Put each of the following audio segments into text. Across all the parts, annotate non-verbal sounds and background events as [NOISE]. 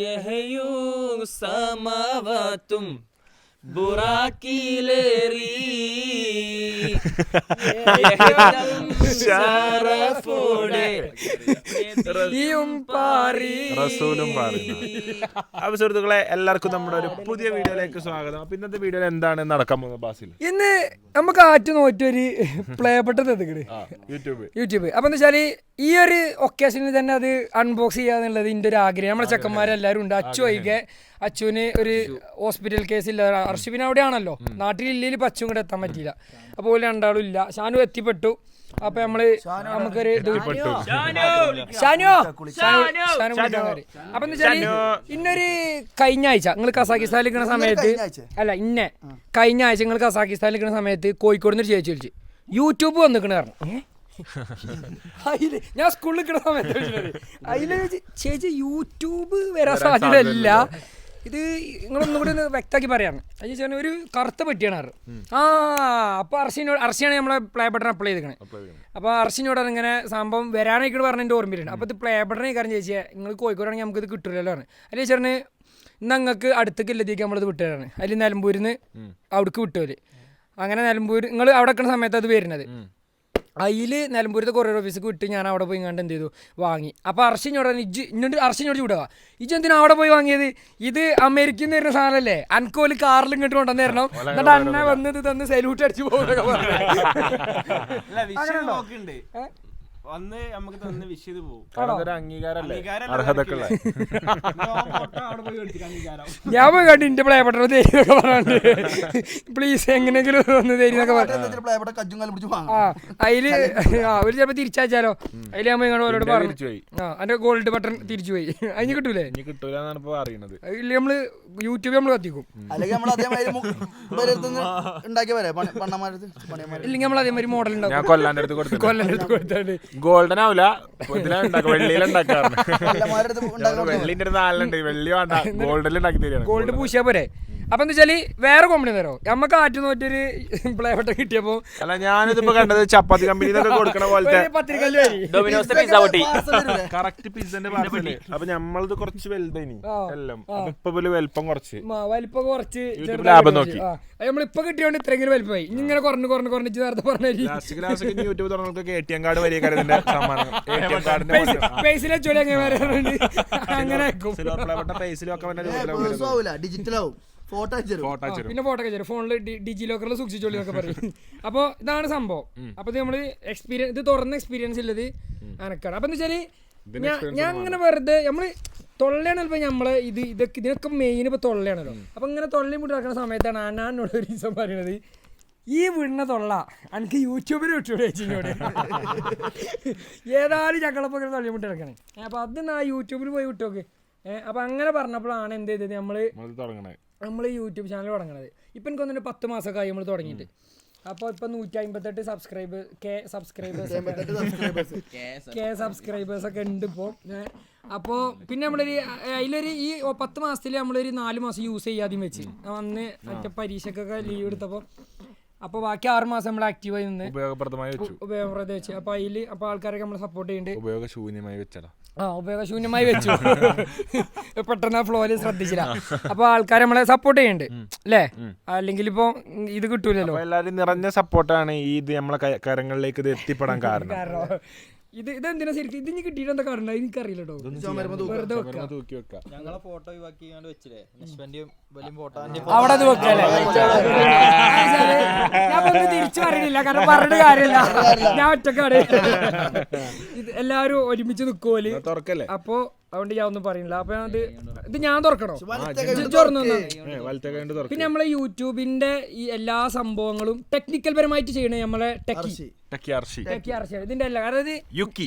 യഹയൂ സമാവാത്തും ബുറാക്കിലേറി. [LAUGHS] റസൂലും അപ്പൊ സുഹൃത്തുക്കളെ എല്ലാവർക്കും നമ്മുടെ ഒരു പുതിയ വീഡിയോയിലേക്ക് സ്വാഗതം. അപ്പൊ ഇന്നത്തെ വീഡിയോയിൽ എന്താണ് നടക്കാൻ പോകുന്നത് ബാസിൽ? ഇന്ന് നമുക്ക് ആറ്റു നോറ്റൊരു പ്ലേപ്പെട്ടത് എത്തിക്കണ് ആ യൂട്യൂബ് യൂട്യൂബ് അപ്പൊ എന്താ വെച്ചാൽ ഈ ഒരു ഒക്കേഷനിൽ തന്നെ അത് അൺബോക്സ് ചെയ്യാന്നുള്ളത് ഇന്റെ ഒരു ആഗ്രഹം. നമ്മുടെ ചെക്കന്മാരെല്ലാരും ഉണ്ട്. അച്ചു ഒഴികെ അച്ചുവിന് ഒരു ഹോസ്പിറ്റൽ കേസ് ഇല്ല. അവിടെയാണല്ലോ. നാട്ടിലില്ലെങ്കിൽ ഇപ്പൊ അച്ചും കൂടെ എത്താൻ പറ്റിയില്ല. അപ്പോൾ രണ്ടാളും ഇല്ല. ഷാനു എത്തിപ്പെട്ടു. അപ്പൊ നമ്മൾ നമുക്കൊരു ഷാനു. അപ്പൊ ഇന്നൊരു കഴിഞ്ഞ ആഴ്ച നിങ്ങൾ കസാക്കിസ്ഥാനിൽ നിൽക്കുന്ന സമയത്ത് അല്ല ഇന്നെ കഴിഞ്ഞ ആഴ്ച നിങ്ങൾ കസാക്കിസ്ഥാനിൽ നിൽക്കുന്ന സമയത്ത് കോഴിക്കോട് നിന്ന് ചേച്ചി വിളിച്ച് യൂട്യൂബ് വന്നിക്കണ കാരണം അതിൽ ഞാൻ സ്കൂളിൽ നിൽക്കുന്ന സമയത്ത്. അതിൽ ചേച്ചി യൂട്യൂബ് വരാൻ സാധ്യതയില്ല. ഇത് നിങ്ങളൊന്നും കൂടി ഒന്ന് വ്യക്തമാക്കി പറയാണ് അത് ചേച്ചി ഒരു കറുത്ത പെട്ടിയാണ് ആറ് ആ അപ്പൊ അർഷിനോട് അർഷിയാണ് നമ്മളെ പ്ലേ ബട്ടൺ അപ്ലൈ ചെയ്തേക്കണേ. അപ്പൊ അർഷിനോടാണ് ഇങ്ങനെ സംഭവം വരാനൊക്കെ പറഞ്ഞ എന്റെ ഓർമ്മയിലുണ്ട്. അപ്പൊ ഇത് പ്ലേ ബട്ടൺ കാര്യം ചോദിച്ചാൽ നിങ്ങൾ കോഴിക്കോടാണെങ്കിൽ നമുക്ക് ഇത് കിട്ടില്ലല്ലോ ആണ് അതിൽ ചേച്ചറിന് ഇന്ന് അങ്ങക്ക് അടുത്തേക്ക് ഇല്ലത്തേക്ക് നമ്മളത് വിട്ടുകയാണ് അതിൽ നിലമ്പൂരിന്ന് അവിടേക്ക് വിട്ടുപോലെ അങ്ങനെ നിലമ്പൂർ നിങ്ങൾ അവിടെ നിൽക്കുന്ന സമയത്ത് അത് വരുന്നത്. അതിൽ നിലമ്പൂരത്തെ കൊറിയർ ഓഫീസിൽ വിട്ട് ഞാൻ അവിടെ പോയി കണ്ട് എന്ത് ചെയ്തു? വാങ്ങി. അപ്പോൾ അർഷിനോട് ഇജ്ജ് ഇന്നോട് അർഷിനോട് ചൂടുക ഇജ്ജ് എന്തിനാ അവിടെ പോയി വാങ്ങിയത്? ഇത് അമേരിക്കയിൽ നിന്ന് വരുന്ന സാധനമല്ലേ? അനക്കോൽ കാറിൽ ഇങ്ങോട്ട് കൊണ്ടുവന്ന് തരണം. എന്നിട്ട് അന്ന വന്നത് തന്ന് സല്യൂട്ട് അടിച്ചു പോകുന്നൊക്കെ പറഞ്ഞു. നോക്കണ്ട്. വന്ന് നമുക്ക് തന്ന് വിഷ് ചെയ്ത് പോകും അംഗീകാരല്ലേ? അർഹതക്കുള്ള. പോയി ഞാൻ പോയി കണ്ടു ഇന്റെ പ്ലേ തരുന്നൊക്കെ പറഞ്ഞിട്ട് പ്ലീസ് എങ്ങനെയെങ്കിലും ഒന്ന് തരുന്നൊക്കെ പറഞ്ഞു. ആ അതിൽ ആ ഒരു ചിലപ്പോൾ തിരിച്ചയച്ചാലോ? അതിൽ ഞാൻ ഇങ്ങോട്ട് ഓരോട് പറഞ്ഞു. എന്റെ പോയി. ആ ഗോൾഡ് ബട്ടൺ തിരിച്ചു പോയി. അതിന് കിട്ടൂലേ? ഇനി കിട്ടൂല എന്നാണ് ഇപ്പൊ അറിയണത് ഇല്ല നമ്മൾ യൂട്യൂബ് നമ്മൾ കത്തിക്കും. അല്ലെങ്കിൽ നമ്മൾ അതേമാതിരി ഉണ്ടാക്കിയ വരെ. ഇല്ലെങ്കിൽ നമ്മൾ അതേമാതിരി മോഡൽ ഞാൻ ഉണ്ടാവും കൊല്ലാന്റെ അടുത്ത് കൊടുത്തു കൊല്ലാന്റെ അടുത്ത് കൊടുത്താണ്ട് ഗോൾഡൻ ആവില്ല വെള്ളിയിലുണ്ടാക്കാറുണ്ട് വെള്ളിന്റെ ഒരു നാലുണ്ട് വെള്ളി വേണ്ട. ഗോൾഡിൽ ഉണ്ടാക്കി തരികയാണ്. ഗോൾഡ് പൂശിയാ പോരെ. അപ്പൊ എന്താ വെച്ചാൽ വേറെ കമ്പനി തരോ? നമ്മക്ക് ആറ്റു നോറ്റൊരു പ്ലേ ബട്ടൺ കിട്ടിയപ്പോ അല്ല ഞാനിതിപ്പോ കണ്ടത് ചപ്പാത്തി കമ്പനി കൊടുക്കണ പോലത്തെ? കറക്റ്റ് പിസ്സന്റെ പാർസൽ അപ്പൊ നമ്മളത് കുറച്ച് വലുതായി. എല്ലാം. ഇപ്പൊ വലിപ്പം കുറച്ച്. വലിപ്പം കുറച്ച് ലാഭം നോക്കി. നമ്മളിപ്പോ കിട്ടിയോണ്ട് ഇത്രയെങ്കിലും വലിപ്പമായി. ഇങ്ങനെ കുറഞ്ഞു കുറഞ്ഞു കുറഞ്ഞു നേരത്തെ പറഞ്ഞു യൂട്യൂബ് തുറന്നൊക്കെ എ ടി എം കാർഡ് വലിയ ഇതിന്റെ സമ്മാനം. എ ടി എം കാർഡിന്റെ പേസിലെ ചൊല്ലി അങ്ങനെ അങ്ങനെ ആക്കും. ആവും ഫോട്ടോ അയച്ചു ഫോട്ടോ പിന്നെ ഫോട്ടോ ഒക്കെ തരും. ഫോണിൽ ഡിജി ലോക്കറിൽ സൂക്ഷിച്ചോളി എന്നൊക്കെ പറയും. അപ്പോൾ ഇതാണ് സംഭവം. അപ്പൊ ഇത് നമ്മൾ എക്സ്പീരിയൻസ് ഇത് തുറന്ന എക്സ്പീരിയൻസ് ഉള്ളത് അനക്കാണ്. അപ്പൊ എന്താ വെച്ചാൽ ഞാൻ അങ്ങനെ വെറുതെ നമ്മൾ തൊള്ളയാണ് ചിലപ്പോ നമ്മളെ ഇത് ഇതൊക്കെ ഇതിനൊക്കെ മെയിൻ ഇപ്പൊ തൊള്ളയാണല്ലോ. അപ്പൊ ഇങ്ങനെ തൊള്ളയും മുട്ടി നടക്കുന്ന സമയത്താണ് അനാനോട് ഒരു ദിവസം പറയുന്നത് ഈ വിണ്ണ തൊള്ള. എനിക്ക് യൂട്യൂബിൽ വിട്ടൂടെ ചേച്ചിനോട് ഏതായാലും ഞങ്ങളപ്പോ ഇങ്ങനെ തൊള്ളി മുട്ടി നടക്കണേ. അപ്പൊ അത് ആ യൂട്യൂബിൽ പോയി വിട്ടോക്ക്. ഏഹ് അപ്പൊ അങ്ങനെ പറഞ്ഞപ്പോഴാണ് എന്ത് ചെയ്തത് നമ്മൾ തുടങ്ങണേ. നമ്മൾ യൂട്യൂബ് ചാനൽ തുടങ്ങണത്. ഇപ്പം എനിക്ക് തോന്നുന്നു പത്ത് മാസമൊക്കെ ആയി നമ്മൾ തുടങ്ങിയിട്ട്. അപ്പോൾ ഇപ്പം നൂറ്റി അമ്പത്തെട്ട് subscribe K subscribers K subscribers ഒക്കെ ഉണ്ട് ഇപ്പോൾ അപ്പോൾ പിന്നെ നമ്മളൊരു അതിലൊരു ഈ പത്ത് മാസത്തിൽ നമ്മളൊരു നാല് മാസം യൂസ് ചെയ്യാതെയും വെച്ച്. അന്ന് മറ്റേ പരീക്ഷക്കൊക്കെ ലീവ് എടുത്തപ്പോൾ അപ്പോൾ ബാക്കി ആറ് മാസം നമ്മൾ ആക്റ്റീവായി നിന്ന് ഉപയോഗപ്രദമായി വെച്ചു. ഉപയോഗപ്രദം വെച്ച്. അപ്പോൾ അതിൽ അപ്പോൾ ആൾക്കാരൊക്കെ നമ്മൾ സപ്പോർട്ട് ചെയ്യുന്നുണ്ട് ഉപയോഗശൂന്യമായി വെച്ചടാ. ആ ഉപയോഗശൂന്യമായി വെച്ചു. [LAUGHS] പെട്ടെന്ന് ആ ഫ്ലോയിൽ ശ്രദ്ധിച്ചില്ല. അപ്പൊ ആൾക്കാർ നമ്മളെ സപ്പോർട്ട് ചെയ്യുന്നുണ്ട്. അല്ലേ അല്ലെങ്കിൽ ഇപ്പൊ ഇത് കിട്ടൂലല്ലോ. എല്ലാരും നിറഞ്ഞ സപ്പോർട്ടാണ് ഈ ഇത് നമ്മളെ കരങ്ങളിലേക്ക് ഇത് എത്തിപ്പെടാൻ [LAUGHS] കാരണം. ഇത് ഇതെന്തിനാ ശരിക്കും? ഇതിന് കിട്ടിയിട്ട് എന്താ കാരണം? എനിക്കറിയില്ല കേട്ടോ വെറുതെ വെക്കാം. ഞങ്ങളെ ഫോട്ടോ ഒഴിവാക്കിയാണ്ട് വെച്ചില്ലേ? നഷ്പന്റെയും വലിയ ഫോട്ടോ. അവിടെ അത് വെക്കല്ലേ? ഞാൻ ഇപ്പൊ തിരിച്ചു പറയണില്ല കാരണം പറഞ്ഞ കാര്യമില്ല. ഞാൻ ഒറ്റക്കാണ്. ഇത് എല്ലാവരും ഒരുമിച്ച് നിൽക്കുമല്ലോ തുറക്കല്ലേ? അപ്പോ അതുകൊണ്ട് ഞാൻ ഒന്നും പറയുന്നില്ല. അപ്പൊ അത് ഇത് ഞാൻ തുറക്കണോ? തുറന്നു പിന്നെ നമ്മളെ യൂട്യൂബിന്റെ ഈ എല്ലാ സംഭവങ്ങളും ടെക്നിക്കൽ പരമായിട്ട് ചെയ്യണേ നമ്മളെ ടെക്കി ടക്കി അർഷി. ടെക്കി അർച്ച ഇതിന്റെ അല്ല കാരണം ഇത് യുക്കി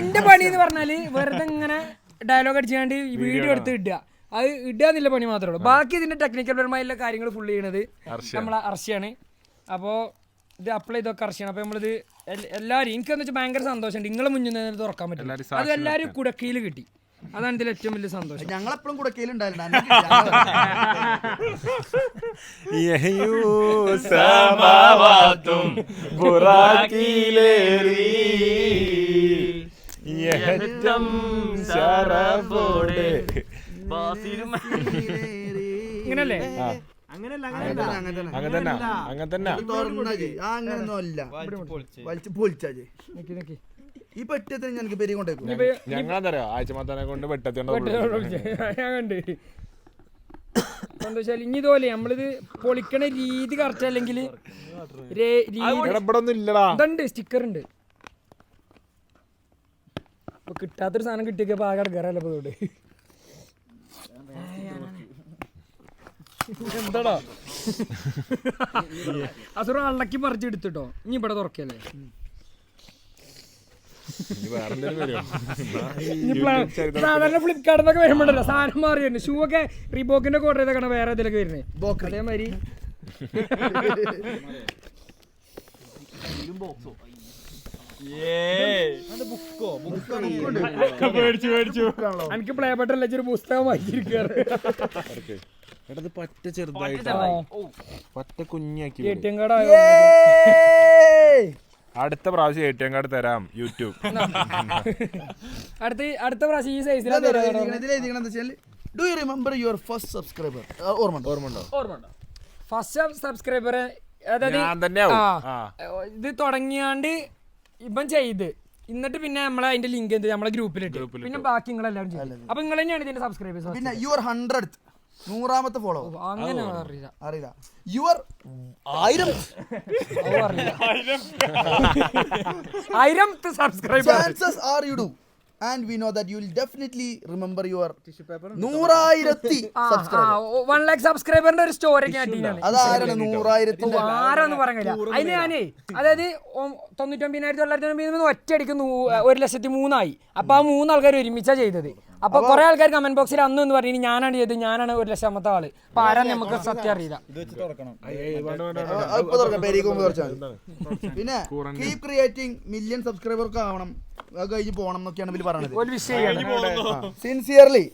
ഇന്റെ പണി എന്ന് പറഞ്ഞാൽ വെറുതെ ഇങ്ങനെ ഡയലോഗ് അടിച്ചാണ്ട് ഈ വീഡിയോ എടുത്ത് ഇടുക. അത് ഇടുക എന്നുള്ള പണി മാത്രമേ ഉള്ളൂ. ബാക്കി ഇതിന്റെ ടെക്നിക്കൽ പരമായുള്ള കാര്യങ്ങൾ ഫുൾ ചെയ്യണത് നമ്മളെ അർച്ചയാണ് അപ്പോ ഇത് അപ്ലൈ ചെയ്തൊക്കെ അർച്ചയാണ് അപ്പൊ നമ്മളിത് എല്ലാവരും എനിക്കെന്ന് വെച്ചാൽ ഭയങ്കര സന്തോഷമുണ്ട്. നിങ്ങളെ മുന്നിൽ നിന്ന് തുറക്കാൻ പറ്റില്ല. അത് എല്ലാവരും കുടക്കയിൽ കിട്ടി. അതാണ് ഇതിൽ ഏറ്റവും വലിയ സന്തോഷം. ഞങ്ങളെപ്പോഴും എപ്പോഴും കുടക്കയിലുണ്ടായിരുന്നു ഇങ്ങനല്ലേ? അങ്ങനെ തന്നെ അങ്ങനെ തന്നെ അല്ല. പൊളിച്ചാ. ഈ പെട്ടത്തിന് ഞങ്ങൾക്ക് പെരി കൊണ്ടേക്കും. ഇനിയിപ്പോ ആഴ്ച കൊണ്ട് വെട്ടത്തിണ്ട ഇനി ഇതുപോലെ നമ്മളിത് പൊളിക്കണ രീതി കറക്റ്റ് അല്ലെങ്കിൽ ഇതുണ്ട് സ്റ്റിക്കർ ഉണ്ട്. കിട്ടാത്തൊരു സാധനം കിട്ടിയൊക്കെ ആകെ അടക്കാറല്ല ഇപ്പൊ എന്താടാ? അസുറ അള്ളക്കി പറിച്ചെടുത്തിട്ടോ. ഇനി ഇവിടെ തുറക്കല്ലേ? സാധാരണ ഫ്ലിപ്കാർട്ട് എന്നൊക്കെ വരുമ്പോഴല്ലോ സാധനം മാറി വരുന്നത് ഷൂ ഒക്കെ റീബോക്കിന്റെ കോട്ടർ ചെയ്തൊക്കെ വേറെ ഇതിലൊക്കെ വരുന്നത് അതേമാതിരി. എനിക്ക് പ്ലേ ബട്ടൺ അല്ല ഒരു പുസ്തകം വായിച്ചിരിക്കാറ് എടത് പറ്റ ചെറുതായിട്ട്. പറ്റ കുഞ്ഞാക്കി എ ടി എം കാർഡ് അടുത്ത പ്രാവശ്യം എ ടി എം കാർഡ് തരാം യൂട്യൂബ്. [LAUGHS] അടുത്ത അടുത്ത പ്രാവശ്യം ഈ സൈസിൽ do you remember your first subscriber ഓർമ്മ ഓർമ്മ ഉണ്ടോ ഫസ്റ്റ് സബ്സ്ക്രൈബർ അതായത്. ഇത് തുടങ്ങിയാണ്ട് ഇപ്പം ചെയ്ത്. എന്നിട്ട് പിന്നെ നമ്മളെ അതിന്റെ ലിങ്ക് എന്ത് നമ്മളെ ഗ്രൂപ്പിലിട്ട് പിന്നെ ബാക്കി നിങ്ങളെല്ലാവരും ചെയ്യും അപ്പൊ നിങ്ങൾ തന്നെയാണ് ഇതിന്റെ സബ്സ്ക്രൈബേഴ്സ് പിന്നെ യുവർ ഹൺഡ്രഡ് നൂറാമത്തെ ഫോളോ അങ്ങനെ അറിയില്ല. അറിയില്ല. യുവർ ആയിരം. ആയിരം. Subscriber chances are you do and we know that you will definitely remember your നൂറായിരത്തി വൺ ലാക്ക് സബ്സ്ക്രൈബറിന്റെ ഒരു സ്റ്റോറി അതാരാണ് നൂറായിരത്തി ആരാന്ന് പറഞ്ഞില്ല അതിന് ഞാനേ അതായത് തൊണ്ണൂറ്റൊമ്പതിനായിരത്തി തൊള്ളായിരത്തി ഒറ്റയടിക്ക് ഒരു ലക്ഷത്തി മൂന്നായി. അപ്പൊ ആ മൂന്ന് ആൾക്കാർ ഒരുമിച്ചാ ചെയ്തത്. അപ്പൊ കുറെ ആൾക്കാർ കമന്റ് ബോക്സിൽ അന്ന് എന്ന് പറഞ്ഞു ഞാനാണ് ചെയ്തത് ഞാനാണ് ഒരു ലക്ഷമത്തെ ആൾ. അപ്പൊ ആരാ നമുക്ക് സത്യം അറിയില്ല. [LAUGHS] പിന്നെ കീപ് ക്രിയേറ്റിംഗ് മില്യൺ സബ്സ്ക്രൈബർ ഒക്കെ ആവണം. അത് കഴിഞ്ഞ് പോകണം എന്നൊക്കെയാണ് ചെയ്യണം sincerely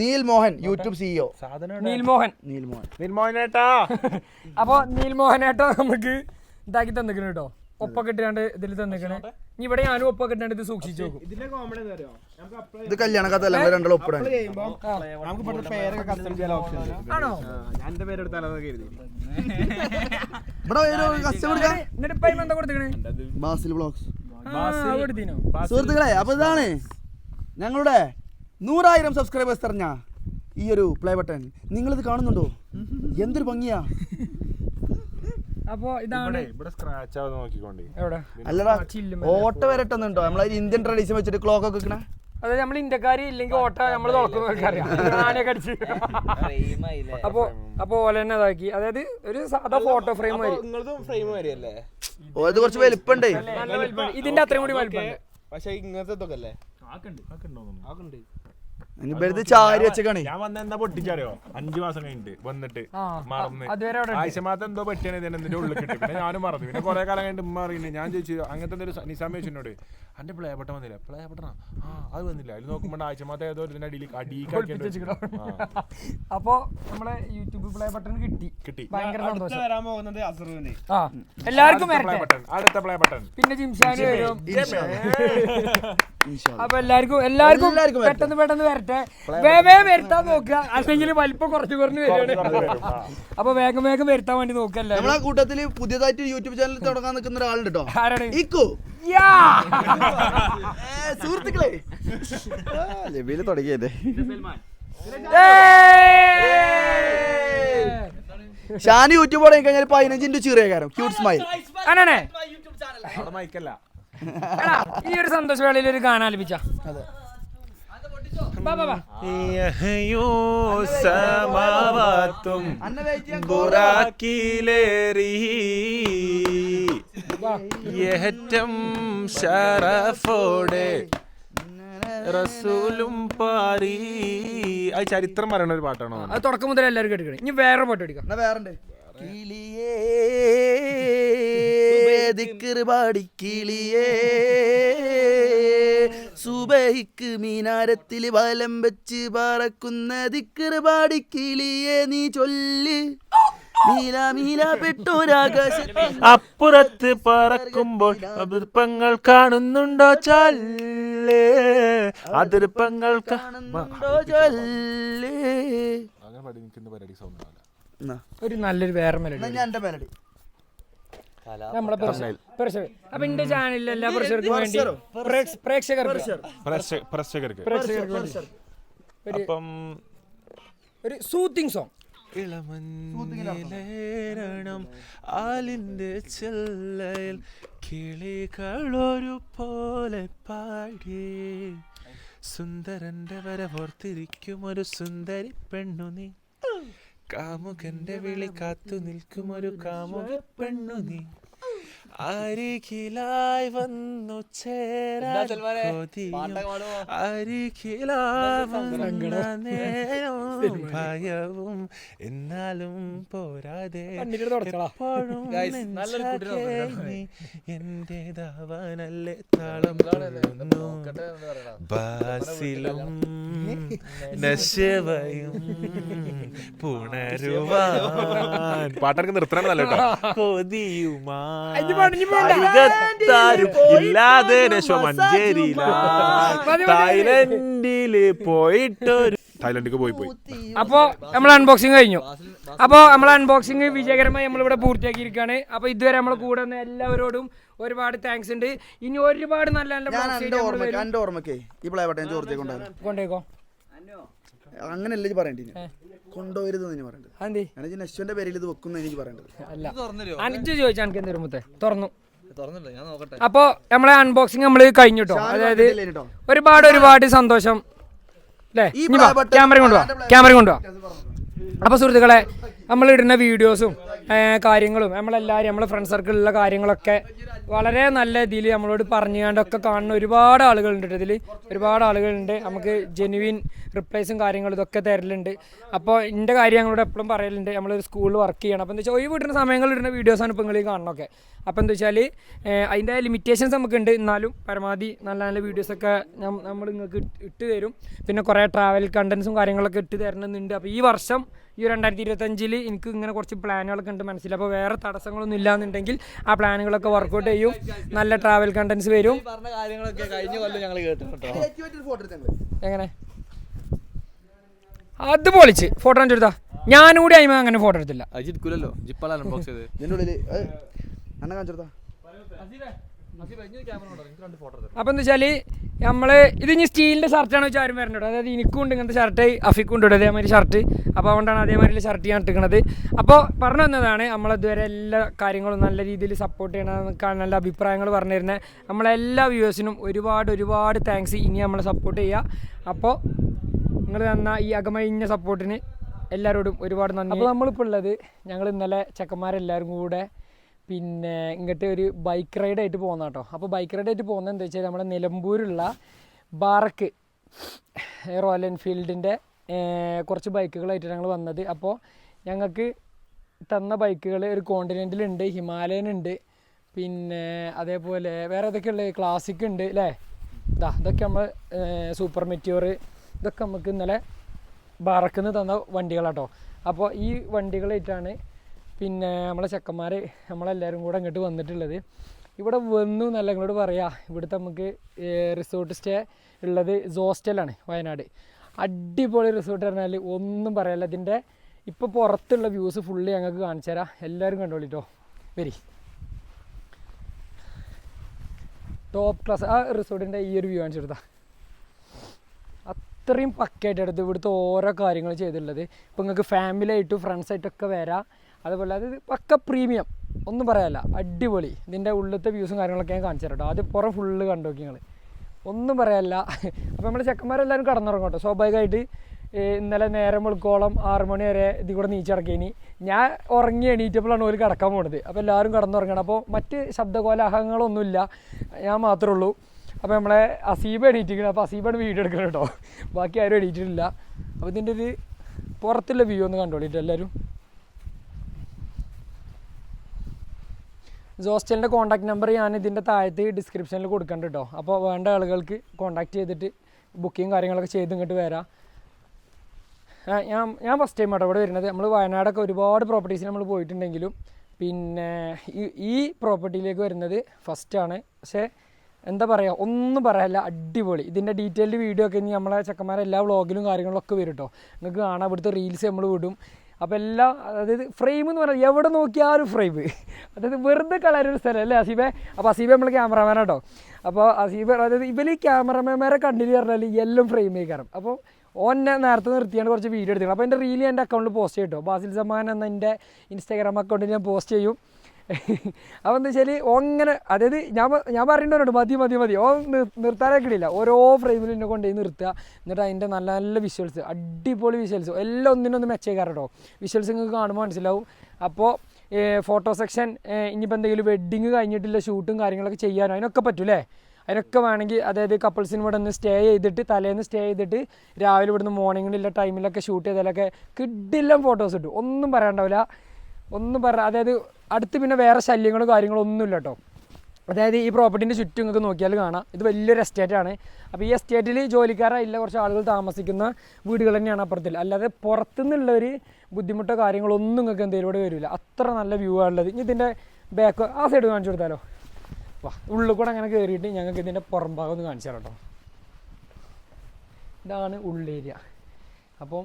Neal Mohan YouTube CEO നീൽമോഹൻ Neil Mohan നിർമോഹനേട്ടാ അപ്പൊ ഏട്ടാ നമുക്ക് ഇതാക്കി തന്നിക്കണ് കേട്ടോ. ഒപ്പൊക്കെ ഇട്ടാണ്ട് ഇതിൽ തന്നിക്കണേ. ഇനി ഇവിടെ ഞാനും ഒപ്പൊക്കെ ഇട്ടാണ്ട് ഇത് സൂക്ഷിച്ചു നോക്കും ഇതിന്റെ കോമഡി എന്താ അറിയോ? നമുക്ക് അപ്ലൈ ഇത് കല്യാണ കഥ അല്ല? രണ്ടാളും ഒപ്പിടാൻ ചെയ്യുമ്പോ നമുക്ക് ഇവിടുത്തെ പേരൊക്കെ കസ്റ്റം ചെയ്യാൻ ഓപ്ഷൻ ആണോ? ഞാൻ എന്റെ കരുതി. ഇവിടെ ഒരു കസ്റ്റമർ എടുക്കാം. എന്നിട്ട് ഇപ്പൊ അതിന് എന്താ കൊടുത്തിക്കണ്? ബാസിൽ ബ്ലോഗ്സ് ആ, കൊടുത്തീനോ? സുഹൃത്തുക്കളെ അപ്പൊ ഇതാണ് ഞങ്ങളുടെ നൂറായിരം സബ്സ്ക്രൈബേഴ്സ് തെറഞ്ഞ ഈ ഒരു പ്ലേ ബട്ടൺ നിങ്ങളിത് കാണുന്നുണ്ടോ? എന്തൊരു ഭംഗിയാ. അപ്പൊ ഇതാണ് ഇവിടെ സ്ക്രാച്ച് ആവുന്ന നോക്കിക്കോണ്ടി. എവിടെ? അല്ലടാ ഓട്ട വരട്ടെന്നുണ്ടോ നമ്മളെ ഇന്ത്യൻ ട്രഡീഷൻ വെച്ചിട്ട് ക്ലോക്ക് ഒക്കെ വെക്കണേ? അതായത് നമ്മൾ ഇന്ത്യക്കാരി ഇല്ലെങ്കിൽ ഓട്ട നമ്മൾ ആനയൊക്കെ അടിച്ച്. അപ്പൊ അപ്പൊ ഓല തന്നെ ഇതാക്കി. അതായത് ഒരു സാധാ ഫോട്ടോ ഫ്രെയിം വരും നിങ്ങളതും ഫ്രെയിം വരെയല്ലേ ഓ ഇത് കുറച്ച് വലിപ്പുണ്ട്. ഇതിന്റെ അത്രയും കൂടി വലിപ്പം പക്ഷെ ഇങ്ങനത്തെ ഇതൊക്കെ അല്ലേ? ആക്കുണ്ട്. വെറുതെ ചാരി വെച്ചേക്കാണേ. ഞാൻ വന്ന എന്താ പൊട്ടിച്ചറിയോ? അഞ്ചു മാസം കഴിഞ്ഞിട്ട് വന്നിട്ട് മറന്ന്. ആയിഷമാത്ത എന്തോ പറ്റിയാണ് ഇതിന് ഉള്ളിൽ കിട്ടി. പിന്നെ ഞാനും മറന്നു. പിന്നെ കുറെ കാലം കഴിഞ്ഞിട്ട് ഉമ്മ അറിയുന്നത് ഞാൻ ചോദിച്ചു അങ്ങനത്തെ എന്തൊരു നിസാമ എന്നോട് അന്റെ പ്ലേ ബട്ടൺ വന്നില്ല? പ്ലേ ബട്ടണാ? ആ അത് വന്നില്ല. അതിൽ നോക്കുമ്പോൾ ആയിഷമാത്ത ഏതോ ഇതിന്റെ അടിയിൽ അടിയിൽ അപ്പൊ നമ്മളെ യൂട്യൂബ് പ്ലേ ബട്ടൺ കിട്ടി. കിട്ടി. ഭയങ്കര സന്തോഷം. വരാൻ പോകുന്നത് അസറുവിന് ആ എല്ലാവർക്കും പ്ലേ ബട്ടൺ അടുത്ത പ്ലേ ബട്ടൺ. പിന്നെ ജിംഷാന് വരും. അപ്പൊ എല്ലാവർക്കും എല്ലാവർക്കും പെട്ടെന്ന് പെട്ടെന്ന് വരട്ടെ. വേഗം വരുത്താൻ നോക്കുക. അല്ലെങ്കിൽ വലിപ്പം കുറച്ച് കുറഞ്ഞ് വരികയാണ്. അപ്പൊ വേഗം വേഗം വരുത്താൻ വേണ്ടി നോക്കല്ലേ നമ്മളെ കൂട്ടത്തിൽ പുതിയതായിട്ട് യൂട്യൂബ് ചാനൽ തുടങ്ങാൻ നിൽക്കുന്ന ഒരാളുണ്ട് കേട്ടോ ആരാണ്? ഇക്കു സുഹൃത്തുക്കളെ. ലബിയിൽ തുടങ്ങിയതേ! ഷാൻ യൂട്യൂബ് തുടങ്ങി കഴിഞ്ഞാൽ പതിനഞ്ചിന്റെ ചെറിയ കാരം ക്യൂട്ട് സ്മൈൽ എടാ, ഈ ഒരു സന്തോഷ വേളയിൽ ഒരു ഗാനം ആലപിച്ച. ബാ. സമാവാത്തും ബുറാക്കിലേറി. ഏറ്റം ഷറഫോടെ റസൂലും പാരി അത് ചരിത്രം പറയുന്ന ഒരു പാട്ടാണോ? അത് തുടക്കം മുതൽ എല്ലാവരും കേട്ടിക്കണേ ഇനി വേറെ പാട്ട് പഠിക്കാം. വേറെ വേറെണ്ട്? കിളിയേ ദിക്കറ് പാടി കിളിയേ സുബഹിക്ക് മീനാരത്തിൽ വലം വെച്ച് പറക്കുന്ന ദിക്കറ് പാടി കിളിയേ നീ ചൊല്ല്. അപ്പുറത്ത് പറക്കുമ്പോൾ അതിർപ്പങ്ങൾ കാണുന്നുണ്ടോ ചല്ലേ? അതിർപ്പങ്ങൾ കാണുന്നുണ്ടോ ചല്ലേ? ഒരു നല്ലൊരു വേറെ മെലഡി ഞാൻ എന്റെ മെലഡി നമ്മളെ പ്രേക്ഷകർ അപ്പൊ എന്റെ ചാനലിൽ എല്ലാ പ്രേക്ഷകർക്കും വേണ്ടി. പ്രേക്ഷകർക്ക്. പ്രേക്ഷകർക്ക്. പ്രേക്ഷകർക്ക് വേണ്ടി. അപ്പം ഒരു സൂത്തിങ് സോങ് ഇളമഞ്ഞിലേരണം ആലിന്റെ ചെല്ലയിൽ കിളികളൊരു പോലെ പാടി. സുന്ദരന്റെ വരവോർത്തിരിക്കും ഒരു സുന്ദരി പെണ്ണു നീ. കാമുകന്റെ വിളി കാത്തു നിൽക്കും ഒരു കാമുക പെണ്ണു നീ. അരികിലായി വന്നു ചേരാൻ അരികിലായി വന്ന നേരവും ഭയവും എന്നാലും പോരാതെ. എപ്പോഴും എന്റേതാവാനല്ലേ താളം. ബാസിലും നശവയും പുണരുവാൻ പാട്ടൊക്കെ നിർത്തണം നല്ല ഇനി കൊതിയുമാരും ഇല്ലാതെ. തായ്ലൻഡിൽ പോയിട്ടൊരു തായ്ലൻഡിക്ക് പോയി പോയി. അപ്പോൾ നമ്മൾ അൺബോക്സിങ് കഴിഞ്ഞു. അപ്പോൾ നമ്മൾ അൺബോക്സിങ് വിജയകരമായി നമ്മളിവിടെ പൂർത്തിയാക്കിയിരിക്കുകയാണ്. അപ്പോൾ ഇതുവരെ നമ്മൾ കൂടെ വന്ന എല്ലാവരോടും ഒരുപാട് താങ്ക്സ് ഉണ്ട്. ഇനി ഒരുപാട് നല്ല നല്ല ഓർമ്മക്കേ ഈ പ്ലേ ചോർച്ചയെ അങ്ങനെയല്ലേ കൊണ്ടേക്കോ അങ്ങനെയല്ല പറയണ്ടേ കൊണ്ടുപോകരുത് എന്ന് പറയേണ്ടത്. അതെന്തി? എനിക്ക് പേരിൽ ഇത് വെക്കുന്ന എനിക്ക് പറയേണ്ടത്. അല്ല. അനിച്ച് ചോദിച്ചാൽ എനിക്ക് എന്ത് മുത്തേ? തുറന്നു. അപ്പോ നമ്മളെ അൺബോക്സിങ് നമ്മൾ കഴിഞ്ഞു കേട്ടോ അതായത് ഒരുപാട് ഒരുപാട് സന്തോഷം. അല്ലേ ക്യാമറ കൊണ്ടുപോവാ ക്യാമറ കൊണ്ടുപോവാ അപ്പൊ സുഹൃത്തുക്കളെ നമ്മൾ ഇടുന്ന വീഡിയോസും കാര്യങ്ങളും. നമ്മളെല്ലാവരും നമ്മളെ ഫ്രണ്ട് സർക്കിളിലുള്ള കാര്യങ്ങളൊക്കെ വളരെ നല്ല രീതിയിൽ നമ്മളോട് പറഞ്ഞുകൊണ്ടൊക്കെ കാണുന്ന ഒരുപാട് ആളുകളുണ്ട് ഇതിൽ ഒരുപാട് ആളുകളുണ്ട്. നമുക്ക് ജെനുവിൻ റിപ്ലൈസും കാര്യങ്ങളും ഇതൊക്കെ തരലുണ്ട്. അപ്പോൾ എന്റെ കാര്യം ഞങ്ങളോട് എപ്പോഴും പറയലുണ്ട്. നമ്മളൊരു സ്കൂളിൽ വർക്ക് ചെയ്യണം. അപ്പോൾ എന്താ വെച്ചാൽ ഒഴിവ് കിട്ടുന്ന സമയങ്ങളിൽ ഇടുന്ന വീഡിയോസാണ് ഇപ്പോൾ നിങ്ങൾ കാണണമൊക്കെ അപ്പോൾ എന്താ വെച്ചാൽ അതിന്റെ ലിമിറ്റേഷൻസ് നമുക്കുണ്ട്. എന്നാലും പരമാവധി നല്ല നല്ല വീഡിയോസൊക്കെ നമ്മൾ നിങ്ങൾക്ക് ഇട്ട് തരും. പിന്നെ കുറേ ട്രാവൽ കണ്ടൻസും കാര്യങ്ങളൊക്കെ ഇട്ട് തരണമെന്നുണ്ട്. അപ്പോൾ ഈ വർഷം ഈ രണ്ടായിരത്തി ഇരുപത്തഞ്ചിൽ എനിക്ക് ഇങ്ങനെ കുറച്ച് പ്ലാനുകളൊക്കെ ഉണ്ട് മനസ്സിൽ. അപ്പോൾ വേറെ തടസ്സങ്ങളൊന്നും ഇല്ലാന്നുണ്ടെങ്കിൽ ആ പ്ലാനുകളൊക്കെ വർക്കൗട്ട് ചെയ്യും. നല്ല ട്രാവൽ കണ്ടൻസ് വരും. പറഞ്ഞ കാര്യങ്ങളൊക്കെ കഴിഞ്ഞ കൊല്ലം ഞങ്ങൾ കേട്ടു. കേട്ടോ ഫോട്ടോ എടുത്തേ എങ്ങനെ? അത് പൊളിച്ച്. ഫോട്ടോ എടുത്താ? ഞാനും കൂടി അയിമ അങ്ങനെ ഫോട്ടോ എടുത്തില്ല. അജിത്കുലല്ലോ ജിപ്പള അൺബോക്സ് ചെയ്ത് ഇതിന്റെ ഉള്ളിൽ അണ്ണ കാണിച്ചെടുത്താ? അപ്പോൾ എന്താ വെച്ചാൽ നമ്മൾ ഇത് ഇനി സ്റ്റീലിന്റെ ഷർട്ടാണ് വെച്ചാൽ ആരും വരണ്ടോ അതായത് എനിക്കും ഉണ്ട് ഇങ്ങനത്തെ ഷർട്ട് അഫിക്കും ഉണ്ട് ഇവിടെ അതേമാതിരി ഷർട്ട് അപ്പോൾ അതുകൊണ്ടാണ് അതേമാതിരി ഷർട്ട് ഞാൻ ഇട്ടിരിക്കണത്. അപ്പോൾ പറഞ്ഞു വന്നതാണ് നമ്മളിതുവരെ എല്ലാ കാര്യങ്ങളും നല്ല രീതിയിൽ സപ്പോർട്ട് ചെയ്യണമെന്നൊക്കെ നല്ല അഭിപ്രായങ്ങൾ പറഞ്ഞു തരുന്നത് നമ്മളെല്ലാ വ്യൂവേഴ്സിനും ഒരുപാട് ഒരുപാട് താങ്ക്സ് ഇനി നമ്മളെ സപ്പോർട്ട് ചെയ്യുക അപ്പോൾ നിങ്ങൾ തന്ന ഈ അകമഴിഞ്ഞ സപ്പോർട്ടിന് എല്ലാവരോടും ഒരുപാട് നന്ദി. അപ്പോൾ നമ്മളിപ്പോൾ ഉള്ളത് ഞങ്ങൾ ഇന്നലെ ചെക്കന്മാരെല്ലാവരും കൂടെ പിന്നെ ഇങ്ങോട്ട് ഒരു ബൈക്ക് റൈഡായിട്ട് പോകുന്ന കേട്ടോ അപ്പോൾ ബൈക്ക് റൈഡായിട്ട് പോകുന്നത് എന്താ വെച്ചാൽ നമ്മുടെ നിലമ്പൂരുള്ള ബാറക്ക് റോയൽ എൻഫീൽഡിന്റെ കുറച്ച് ബൈക്കുകളായിട്ട് ഞങ്ങൾ വന്നത്. അപ്പോൾ ഞങ്ങൾക്ക് തന്ന ബൈക്കുകൾ ഒരു കോണ്ടിനെന്റലുണ്ട് ഹിമാലയൻ ഉണ്ട് പിന്നെ അതേപോലെ വേറെ ഏതൊക്കെ ഉള്ളത് ക്ലാസിക് ഉണ്ട് അല്ലേ ഇതാ ഇതൊക്കെ നമ്മൾ സൂപ്പർ മെറ്റ്യൂർ ഇതൊക്കെ നമുക്ക് ഇന്നലെ ബാറക്കുന്ന് തന്ന വണ്ടികളാട്ടോ. അപ്പോൾ ഈ വണ്ടികളായിട്ടാണ് പിന്നെ നമ്മളെ ചെക്കന്മാർ നമ്മളെല്ലാവരും കൂടെ അങ്ങോട്ട് വന്നിട്ടുള്ളത്. ഇവിടെ വന്നു എന്നല്ല ഇങ്ങോട്ട് പറയാം. ഇവിടുത്തെ നമുക്ക് റിസോർട്ട് സ്റ്റേ ഉള്ളത് സോസ്റ്റലാണ് വയനാട്. അടിപൊളി റിസോർട്ട് പറഞ്ഞാൽ ഒന്നും പറയാനില്ല ഇതിന്റെ ഇപ്പോൾ പുറത്തുള്ള വ്യൂസ് ഫുള്ള് ഞങ്ങൾക്ക് കാണിച്ചു തരാം. എല്ലാവരും കണ്ടോളിട്ടോ. വരി. ടോപ്പ് ക്ലാസ് ആ റിസോർട്ടിന്റെ ഈ ഒരു വ്യൂ കാണിച്ചു കൊടുത്താ. അത്രയും പക്കയായിട്ട് എടുത്ത് ഇവിടുത്തെ ഓരോ കാര്യങ്ങൾ ചെയ്തിട്ടുള്ളത്. ഇപ്പോൾ നിങ്ങൾക്ക് ഫാമിലി ആയിട്ടും ഫ്രണ്ട്സ് ആയിട്ടൊക്കെ വരാം. അതുപോലെ അത് പക്ക പ്രീമിയം ഒന്നും പറയാല്ല. അടിപൊളി. ഇതിന്റെ ഉള്ളിലത്തെ വ്യൂസും കാര്യങ്ങളൊക്കെ ഞാൻ കാണിച്ചു തരാം കേട്ടോ ആദ്യം പുറം ഫുള്ള് കണ്ടു നോക്കി നിങ്ങൾ ഒന്നും പറയാല്ല. അപ്പോൾ നമ്മൾ ചെക്കന്മാരെല്ലാവരും കടന്നുറങ്ങും കേട്ടോ. സ്വാഭാവികമായിട്ട് ഇന്നലെ നേരം വെളുക്കോളം ആറ് മണി വരെ ഇതിൽ കൂടെ നീച്ചിറക്കിയിനി ഞാൻ ഉറങ്ങി എണീറ്റപ്പോഴാണ് ഒരു കിടക്കാൻ പോണത്. അപ്പോൾ എല്ലാവരും കടന്നുറങ്ങണം. അപ്പോൾ മറ്റ് ശബ്ദകോലാഹങ്ങളൊന്നുമില്ല. ഞാൻ മാത്രമേ ഉള്ളൂ. അപ്പോൾ നമ്മളെ അസീബ് എണീറ്റിക്കണം അപ്പോൾ അസീബാണ് വീഡിയോ എടുക്കണം കേട്ടോ. ബാക്കി ആരും എണീറ്റിട്ടില്ല. അപ്പോൾ ഇതിന്റെ ഒരു പുറത്തുള്ള വ്യൂ ഒന്ന് കണ്ടോളിട്ടോ എല്ലാവരും ഹോസ്റ്റലിന്റെ കോൺടാക്ട് നമ്പർ ഞാൻ ഇതിന്റെ താഴത്ത് ഡിസ്ക്രിപ്ഷനിൽ കൊടുക്കുന്നുണ്ട് കേട്ടോ അപ്പോൾ വേണ്ട ആളുകൾക്ക് കോൺടാക്ട് ചെയ്തിട്ട് ബുക്കിങ് കാര്യങ്ങളൊക്കെ ചെയ്ത് ഇങ്ങോട്ട് വരാം. ഞാൻ ഞാൻ ഫസ്റ്റ് ടൈം ആട്ടോ ഇവിടെ വരുന്നത്. നമ്മൾ വയനാടൊക്കെ ഒരുപാട് പ്രോപ്പർട്ടീസ് നമ്മൾ പോയിട്ടുണ്ടെങ്കിലും പിന്നെ ഈ ഈ പ്രോപ്പർട്ടിയിലേക്ക് വരുന്നത് ഫസ്റ്റാണ് പക്ഷേ എന്താ പറയുക ഒന്നും പറയാനില്ല അടിപൊളി. ഇതിന്റെ ഡീറ്റെയിൽഡ് വീഡിയോ ഒക്കെ ഇനി നമ്മളെ ചെക്കന്മാരെ എല്ലാ വ്ളോഗിലും കാര്യങ്ങളൊക്കെ വരും കേട്ടോ നിങ്ങൾക്ക് കാണാം ഇവിടുത്തെ റീൽസ് നമ്മൾ വിടും അപ്പോൾ എല്ലാം അതായത് ഫ്രെയിം എന്ന് പറഞ്ഞാൽ എവിടെ നോക്കിയാലും ഫ്രെയിം അതായത് വെറുതെ കളയൊരു സ്ഥലം അല്ലേ അസീബെ? അപ്പോൾ അസീബെ നമ്മൾ ക്യാമറമാൻ കേട്ടോ അപ്പോൾ അസീബ് അതായത് ഇവർ ക്യാമറമാൻമാരെ കണ്ടില്ല പറഞ്ഞാൽ എല്ലാം ഫ്രെയിം കാരണം അപ്പോൾ ഓനെ നേരത്തെ നിർത്തിയാണ് കുറച്ച് വീഡിയോ എടുത്തിട്ടുണ്ട് അപ്പോൾ എന്റെ റീലി എന്റെ അക്കൗണ്ടിൽ പോസ്റ്റ് ചെയ്യട്ടോ ബാസിൽ സമാൻ എന്ന എന്റെ ഇൻസ്റ്റാഗ്രാം അക്കൗണ്ടിൽ ഞാൻ പോസ്റ്റ് ചെയ്യും. അപ്പോൾ എന്താ വെച്ചാൽ അങ്ങനെ അതായത് ഞാൻ ഞാൻ പറയേണ്ടവരുണ്ട് മതി മതി മതി. ഓ നിർ- നിർത്താനൊക്കെ ഇടില്ല ഓരോ ഫ്രെയിമിൽ എന്നെ കൊണ്ടുപോയി നിർത്തുക. എന്നിട്ട് അതിന്റെ നല്ല നല്ല വിഷ്വൽസ് അടിപൊളി വിഷ്വൽസ് എല്ലാം ഒന്നിനൊന്ന് മെച്ചേക്കാറ് കേട്ടോ വിഷ്വൽസ് നിങ്ങൾക്ക് കാണുമ്പോൾ മനസ്സിലാവും. അപ്പോൾ ഫോട്ടോ സെക്ഷൻ ഇനിയിപ്പോൾ എന്തെങ്കിലും വെഡ്ഡിങ് കഴിഞ്ഞിട്ടില്ല ഷൂട്ടും കാര്യങ്ങളൊക്കെ ചെയ്യാനോ? അതിനൊക്കെ പറ്റൂലേ അതിനൊക്കെ വേണമെങ്കിൽ അതായത് കപ്പിൾസിന് ഇവിടെ നിന്ന് സ്റ്റേ ചെയ്തിട്ട് തലേന്ന് സ്റ്റേ ചെയ്തിട്ട് രാവിലെ ഇവിടുന്ന് മോർണിംഗിലുള്ള ടൈമിലൊക്കെ ഷൂട്ട് ചെയ്താലൊക്കെ കിഡില്ല ഫോട്ടോസ് കിട്ടും ഒന്നും പറയാണ്ടാവില്ല. ഒന്നും പറ അതായത് അടുത്ത് പിന്നെ വേറെ ശല്യങ്ങളും കാര്യങ്ങളും ഒന്നുമില്ല കേട്ടോ അതായത് ഈ പ്രോപ്പർട്ടീന്റെ ചുറ്റും നിങ്ങൾക്ക് നോക്കിയാൽ കാണാം. ഇത് വലിയൊരു എസ്റ്റേറ്റാണ് അപ്പോൾ ഈ എസ്റ്റേറ്റിൽ ജോലിക്കാരായില്ല കുറച്ച് ആളുകൾ താമസിക്കുന്ന വീടുകൾ തന്നെയാണ് അപ്പുറത്തിൽ. അല്ലാതെ പുറത്തുനിന്നുള്ള ഒരു ബുദ്ധിമുട്ടോ കാര്യങ്ങളോ ഒന്നും നിങ്ങൾക്ക് എന്തെങ്കിലും വരില്ല അത്ര നല്ല വ്യൂ ആണുള്ളത് ഇനി ഇതിന്റെ ബാക്ക് ആ സൈഡ് കാണിച്ചു കൊടുത്താലോ? വാ ഉള്ളിൽ കൂടെ അങ്ങനെ കയറിയിട്ട് ഞങ്ങൾക്ക് ഇതിന്റെ പുറം ഭാഗം ഒന്ന് കാണിച്ചു തരാം കേട്ടോ ഇതാണ് ഉള്ളേരിയ. അപ്പം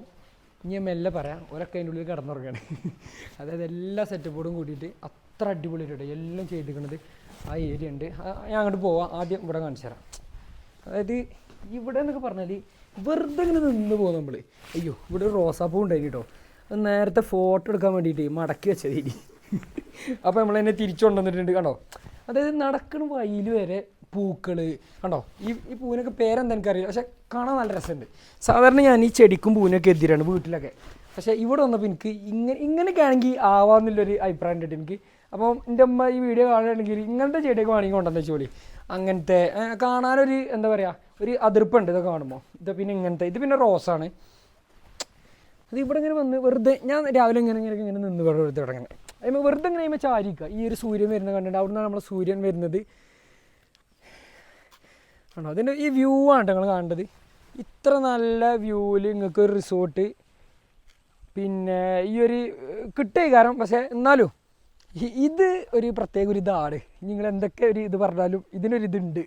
ഇനി മെല്ലെ പറയാം. ഒരൊക്കെ അതിന്റെ ഉള്ളിൽ കിടന്നുറങ്ങാണ്. [LAUGHS] അതായത് എല്ലാ സെറ്റപ്പോടും കൂടിയിട്ട് അത്ര അടിപൊളി അടിപൊളിയായിട്ട് എല്ലാം ചെയ്തിരിക്കുന്നത് ആ ഏരിയ ഉണ്ട്. ഞാൻ അങ്ങോട്ട് പോവാം. ആദ്യം ഇവിടെ കാണിച്ചു തരാം. അതായത് ഇവിടെ എന്നൊക്കെ പറഞ്ഞാൽ വെറുതെ ഇങ്ങനെ നിന്ന് പോകും നമ്മൾ അയ്യോ ഇവിടെ ഒരു റോസാപ്പൂ ഉണ്ടായി കേട്ടോ നേരത്തെ ഫോട്ടോ എടുക്കാൻ വേണ്ടിയിട്ട് മടക്കി വെച്ചത് ഇനി [LAUGHS] അപ്പോൾ നമ്മൾ എന്നെ തിരിച്ചു കൊണ്ടുവന്നിട്ടുണ്ട് കണ്ടോ? അതായത് നടക്കണ വഴിയിൽ വരെ പൂക്കൾ കണ്ടോ? ഈ ഈ പൂവിനൊക്കെ പേരെന്താ എനിക്കറിയില്ല. പക്ഷെ കാണാൻ നല്ല രസമുണ്ട്. സാധാരണ ഞാൻ ഈ ചെടിക്കും പൂവിനൊക്കെ എതിരാണ് വീട്ടിലൊക്കെ. പക്ഷേ ഇവിടെ വന്നപ്പോൾ എനിക്ക് ഇങ്ങനെ ഇങ്ങനെയൊക്കെ ആണെങ്കിൽ ആവാമെന്നുള്ളൊരു അഭിപ്രായം ഉണ്ട് എനിക്ക്. അപ്പം എന്റെ അമ്മ ഈ വീഡിയോ കാണുകയാണെങ്കിൽ ഇങ്ങനത്തെ ചെടിയൊക്കെ വേണമെങ്കിൽ കൊണ്ടുവന്ന ചോളി അങ്ങനത്തെ കാണാനൊരു എന്താ പറയുക ഒരു അതിർപ്പുണ്ട് ഇതൊക്കെ കാണുമ്പോൾ ഇത് പിന്നെ ഇങ്ങനത്തെ ഇത് പിന്നെ റോസാണ്. അത് ഇവിടെ ഇങ്ങനെ വന്ന് വെറുതെ ഞാൻ രാവിലെ ഇങ്ങനെ ഇങ്ങനെ ഇങ്ങനെ നിന്ന് വെറുതെ തുടങ്ങുന്നത്. അതിന് വെറുതെ ഇങ്ങനെ ചാരിക്കുക. ഈ ഒരു സൂര്യൻ വരുന്നത് കണ്ടിട്ട് അവിടെ നിന്നാണ് നമ്മൾ സൂര്യൻ വരുന്നത്. ആണോ? അതിന്റെ ഈ വ്യൂ ആണ് നിങ്ങൾ കാണേണ്ടത് ഇത്ര നല്ല വ്യൂവിൽ നിങ്ങൾക്ക് ഒരു റിസോർട്ട് പിന്നെ ഈ ഒരു കിട്ടേ കാരണം പക്ഷേ എന്നാലും ഇത് ഒരു പ്രത്യേക ഒരു ഇതാണ്. നിങ്ങൾ എന്തൊക്കെ ഒരു ഇത് പറഞ്ഞാലും ഇതിനൊരു ഇതുണ്ട്.